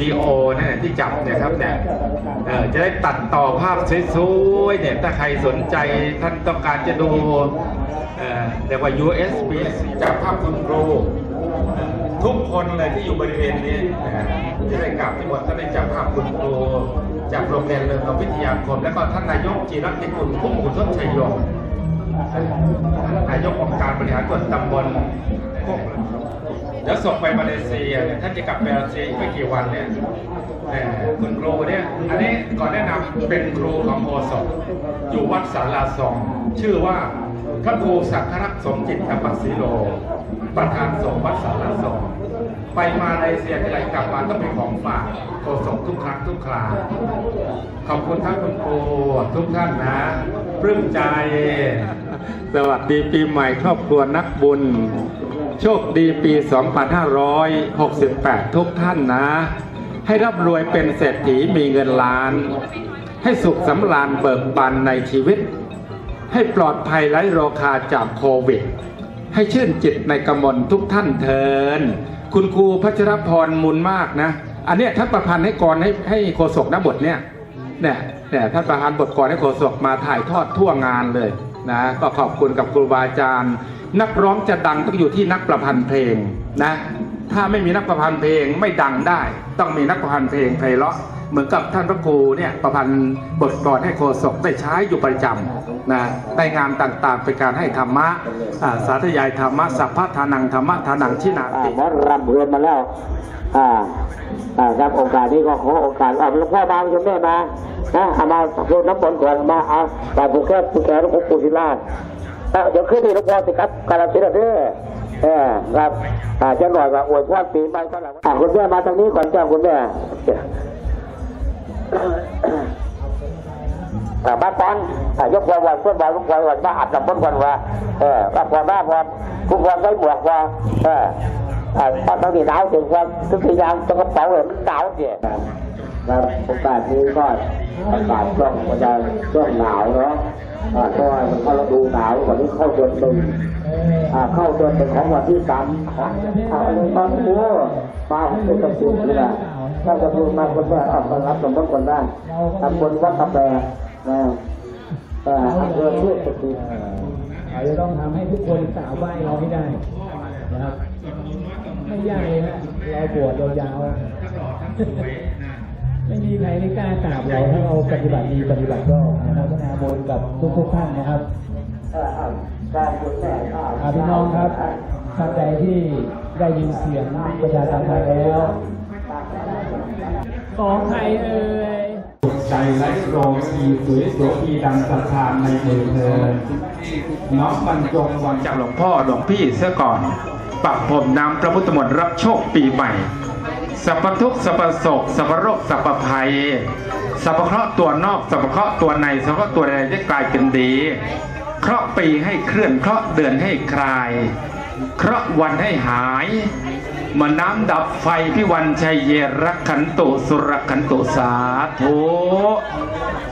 ดีโอเนี่ยที่จับเนี่ยครับเนี่ยเออจะได้ตัดต่อภาพสวยๆเนี่ยถ้าใครสนใจท่านต้องการจะดูเออเรียกว่า USB จากภาพคุณครูทุกคนเลยที่อยู่บริเวณนี้นะฮะจะได้กลับที่หมดท่านได้จับภาพคุณครูจากโรงเรียนเริงวิทยาคม แล้วก็ท่านนายกจีรัตน์กุลพุ่มขุนทศชัยโยนายกองค์การบริหารส่วนตำบลโคก เดี๋ยวส่งไปมาเลเซียเนี่ยท่านจะกลับไปมาเลเซียอีกไม่กี่วันเนี่ยเอ่คุณครูเนี่ยอันนี้ก่อนแนะนำเป็นครูของโอสถอยู่วัดสาราสองชื่อว่าพระครูสังฆรักษ์สมจิตธรรมศิโล ประธานสงฆ์วัดสาราสองไปมาเลเซียที่ไรกลับมาต้องเป็นของฝากโอสถทุกครั้งทุกคราขอบคุณท่านคุณครูทุกท่านนะปลื้มใจ สวัสดีปีใหม่ครอบครัวนักบุญ โชคดีปี 2568 ทุกท่านนะ ให้ร่ำรวยเป็นเศรษฐีมีเงินล้าน ให้สุขสำราญเบิกบานในชีวิต ให้ปลอดภัยไร้โรคาจากโควิด ให้ชื่นจิตในกำมลทุกท่านเทิน คุณครูพัชรพรมูลมากนะ อันเนี้ยท่านประพันธ์ให้กรให้ให้โฆษกนะบทเนี่ยเนี่ยเนี่ยท่านประธานบทกรให้โฆษกมาถ่ายทอดทั่วงานเลย นะก็ขอบคุณกับครูบาอาจารย์ นักร้องจะดังต้องอยู่ที่นักประพันธ์เพลงนะถ้าไม่มีนักประพันธ์เพลงไม่ดังได้ ต้องมีนักประพันธ์เพลงไพเราะเหมือนกับท่านพระครูเนี่ยประพันธ์บทกรให้โฆษกได้ใช้อยู่ประจำนะในงานต่างๆเป็นการให้ธรรมะสาธยายธรรมะสัพพะทานังธรรมะทานังชินาอ่าติมอรำเรือนมาแล้ว อ่าอ่าครับโอกาสนี้ก็ขอโอกาสเอาหลวงพ่อมาคุณแม่มานะเอามาพูดน้ำบนก่อนมาเอาแต่ผู้แก่ผู้แก่หลวงปู่ศิลาเดี๋ยวขึ้นที่หลวงพ่อสิครับกาลสินธุ์เด้อเออครับอ่าจะหน่อยว่าอวยพรปีใหม่ก็แล้วอ่าคุณแม่มาตรงนี้ก่อนจ้าคุณแม่อ่าบ้านปอนยกความวันเพื่อนวันลูกควันวันมาอัดลำบนวันว่าเออว่าพอมาพอคุณพอได้บวกว่าเออ อ่าตอนนี้หนาวถึงว่าทุกอย่างต้องกระเป๋าเลยมันหนาวเนี่ยครับโอกาสนี้ก็อากาศช่วงมันจะช่วงหนาวเนาะอ่าเพราะว่ามันเข้าฤดูหนาววันนี้เข้าเดือนหนึ่งอ่าเข้าเดือนเป็นของวันที่สามอ่าเลยมาโอ้มาเป็นกระสุนนี่แหละถ้ากระสุนมาคนแรกออกมารับสมมติคนได้ทำบนวัดตะแบกนะอ่าอำเภอเทพสถิตเราจะต้องทำให้ทุกคนสาวไหว้เราให้ได้นะครับ ไม่ยากเลยนะเราบวชยาวๆไม่มีใครไม่กล้ากราบเราถ้าเราปฏิบัติดีปฏิบัติก็นะครับก็นาบนกับทุกๆท่านนะครับอาอ่าการบวชแม่อ่าอาพี่น้องครับท่านใดที่ได้ยินเสียงประชาสัมพันธ์แล้วของใครเอ่ยใจไร้โรสีสวยสวยอีดังสถานในเมืองเธอน้อมบรรจงวันจากหลวงพ่อหลวงพี่เสียก่อน ปักผมน้ำพระพุทธมนต์รับโชคปีใหม่ สัพทุกสัพพโศกสัพโรคสัพภัย สัพเคราะห์ตัวนอกสัพเคราะห์ตัวในสัพเคราะห์ตัวในได้กลายเป็นดี เคราะห์ปีให้เคลื่อนเคราะห์เดือนให้คลาย เคราะห์วันให้หายมาน้ำดับไฟพิวันชัยเยรักขันตุสุรขันตุสาธุ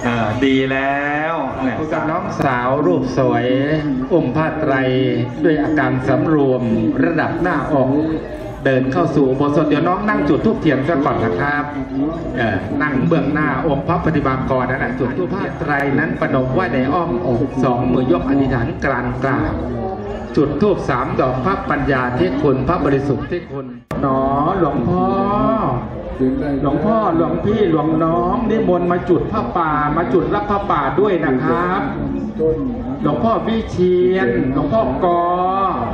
เออดีแล้วเนี่ยคุยกับน้องสาวรูปสวยอุ้มผ้าไตรด้วยอาการสำรวมระดับหน้าอก เดินเข้าสู่อุโบสถเดี๋ยวน้องนั่งจุดทูบเทียนซะก่อนนะครับเออนั่งเบื้องหน้าองค์พระปฏิบัติกรนั่นแหละจุดทูบผ้าไตรนั้นประนมไว้ในอ้อมอกสองมือยกอธิษฐานกลางกลางจุดทูบสามดอกพระปัญญาที่คุณพระบริสุทธิ์ที่คุณหนอหลวงพ่อ หลวงพ่อหลวงพี่หลวงน้องนิมนต์มาจุดพระป่ามาจุดรับพระป่าด้วยนะครับ หลวงพ่อวิเชียน หลวงพ่อกอ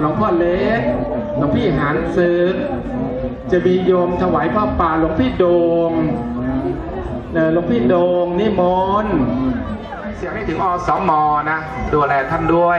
หลวงพ่อเล็ก หลวงพี่หานซึกจะมีโยมถวายพระป่าหลวงพี่โดงเอ่อหลวงพี่โดงนิมนต์เสียงให้ถึงอสมนะดูแลท่านด้วย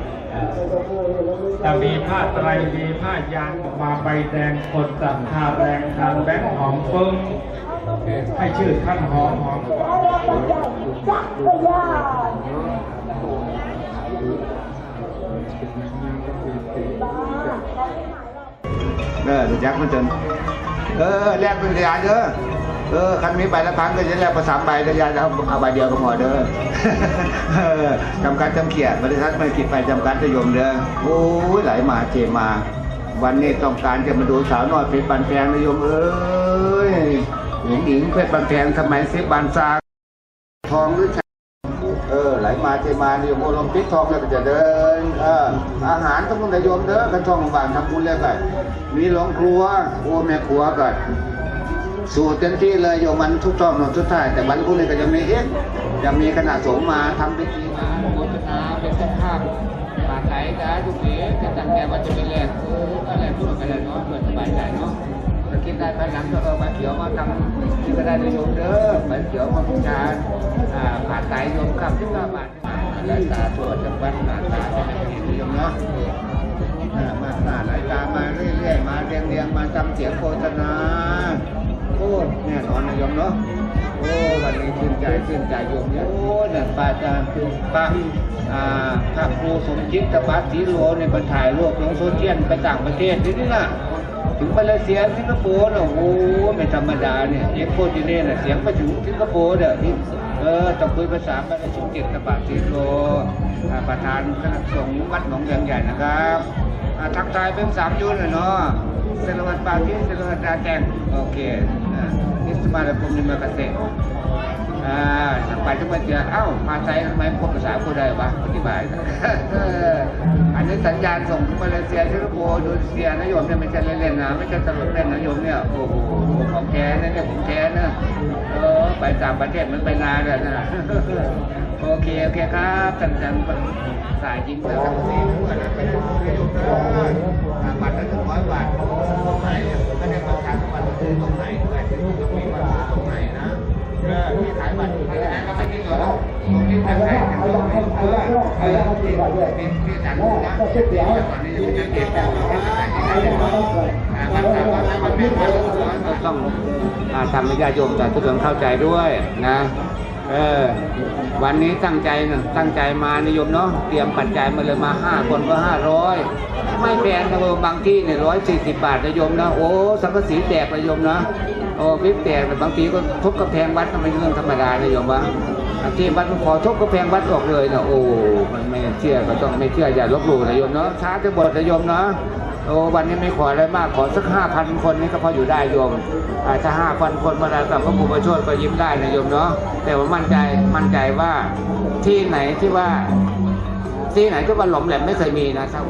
จะมีผ้าไตรมีผ้ายานออกมาใบแดงคนสัมภาแรงทางแบงค์หอมฟึ้งให้ชื่อท่านหอมหอมก่อนเออยักษ์มันจนเออแลกเป็นยาเด้อ เออคันมีใบละครั้งก็จะแลกประสามใบแต่ยาเอาเอาใบเดียวก็พอเด้อจำกัดจำเขียดบริษัทไม่คิดไปจำกัดจะยมเด้อโอ้ยไหลมาเจมา วันนี้ต้องการจะมาดูสาวน้อยเพชรบันแพงนะโยมเอ้ยหญิงหญิงเพชรบันแพงสมัยสิบบานซาทองหรือเออไหลมาเทมาโยมโอลมปิกทองแล้วก็จะเดินเอออาหารต้องมุ่งโยมเด้อกันช่องบางทำบุญแล้วกันมีหลวงครัวโอ้แม่ครัวกัน สู่เต็มที่เลยโยมมันทุกช่องนนทุกท่ายแต่วันพรุ่งนี้ก็จะมีเอ๊ะจะมีคณะสงฆ์มาทำพิธีมาโฆษณาเป็นเจ้าภาพบาทไหนจ้าทุกทีจะตั้งใจว่าจะไปเรียนเอออะไรพูดกันเลยเนาะเพื่อสบายใจเนาะถ้าคิดได้ภายหลังก็เอามาเขียวมาทำที่ก็ได้ในโยมเด้อมาเขียวมาบูชาอ่าผ่าไตโยมครับที่ว่าบาทรักษาตัวจังหวัดหน้าตาจะเป็นที่นิยมเนาะเออมาหน้าไหลตามมาเรื่อยๆมาเรียงๆมาจำเสียงโฆษณา อ้แน่นอนนะยมเนาะโอ้วันนี้ชื่นใจชื่นใจโยมเนี่ยโอ้เนี่ยป้าจะป้าอ่าพระครูสมจิตตบัตรศรีโลเนี่ยไปถ่ายรูปลงโซเชียลไปต่างประเทศนี่นี่นะถึงมาเลเซียสิงคโปร์เน่ะโอ้ไม่ธรรมดาเนี่ยเอ็กโคจิเน่น่ะเสียงไปถึงสิงคโปร์เนี่ยนี่เออต้องคุยภาษาบ้านสมเด็จพระบาทศรีโล่ประธานคณะสงฆ์วัดหนองแวงใหญ่นะครับทักทายเป็นสามยุนเลยเนาะเซลวัตปาทิเซลวัตดาแจงโอเค นิสมาลกุมนิมกเกษตรอ่าสักไปจะมาเจอเอ้ามาไทยทำไมพูดภาษาพูดได้วะอธิบายอันนี้สัญญาณส่งมาเลเซียสิงคโปร์อินโดนีเซียนะโยมเนี่ยไม่ใช่เล่นๆนะไม่ใช่ตลกเล่นนะโยมเนี่ยโอ้โหของแท้นะเนี่ยของแท้นะเออไปต่างประเทศมันไปนานแล้วนะโอเคโอเคครับจังจังสายจริงเลยครับนี่ด้วยนะเป็นโยมนะบัตรละหนึ่งร้อยบาทตรงไหนไม่ได้ประชาสัมพันธ์ตรงไหน เออที่ขายบัตรขายอะไรก็ไม่จริงเหรอตรงนี้ทางไหนทางตรงนี้เออเออที่ที่ที่จันะที่จังหวัดนี้จะเก็บแบบว่าที่ไหนที่ไหนอ่าบัตรสามร้อยบัตรไม่ร้อยต้องทำให้ญาติโยมแต่ทุกคนเข้าใจด้วยนะเออวันนี้ตั้งใจนะตั้งใจมานิยมเนาะเตรียมปัจจัยมาเลยมาห้าคนก็ห้าร้อยไม่แพงนะโยมบางที่เนี่ยร้อยสี่สิบบาทนะโยมนะโอ้สังกสีแตกนะโยมนะ อ้บิ๊กแต่บางทีก็ทุบกระแพงวัดก็ไม่เรื่องธรรมดาเลยโยมว่าอันที่วัดมันขอทุบกระแพงวัดออกเลยเนาะโอ้มันไม่เชื่อก็ต้องไม่เชื่ออย่าลบหลู่นะโยมเนาะช้าจะบทนะโยมเนาะโอ้วันนี้ไม่ขออะไรมากขอสักห้าพันคนนี่ก็พออยู่ได้โยมอาจจะห้าพันคนมาแล้วกับพระครูประโชดก็ยิ้มได้นะโยมเนาะแต่ว่ามั่นใจมั่นใจว่าที่ไหนที่ว่า ที่ไหนที่ว่าหลอมแหลมไม่เคยมีนะครับ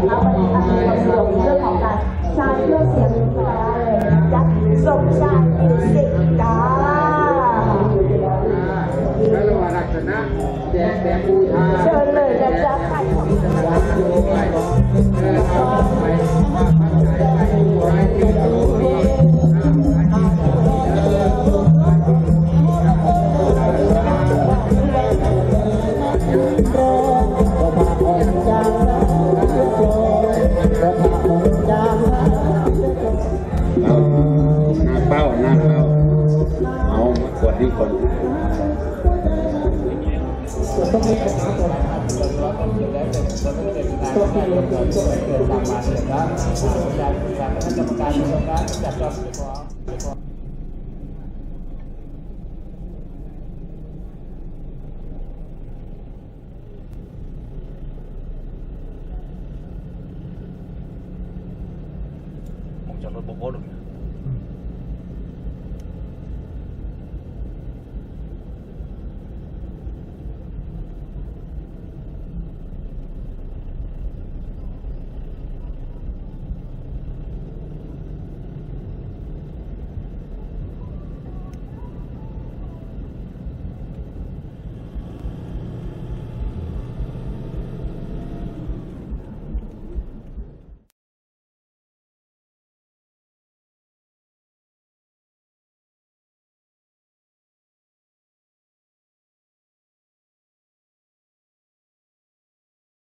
นะคะวันนี้ท่านมีความสะดวกในเรื่องของการใช้เครื่องเสียงได้เลยนะจ๊ะทรงใจหรือสิจ้าแล้วเราลักษณะแจกแจกบูชาเชิญเลยนะจ๊ะใครของ คนต้องมีปัญหาตัวนะครับตัวที่อยู่ตัวที่เกิดตามมาเลยครับจากจากคณะกรรมการนะครับจากจอมพิพากจะรถบกบก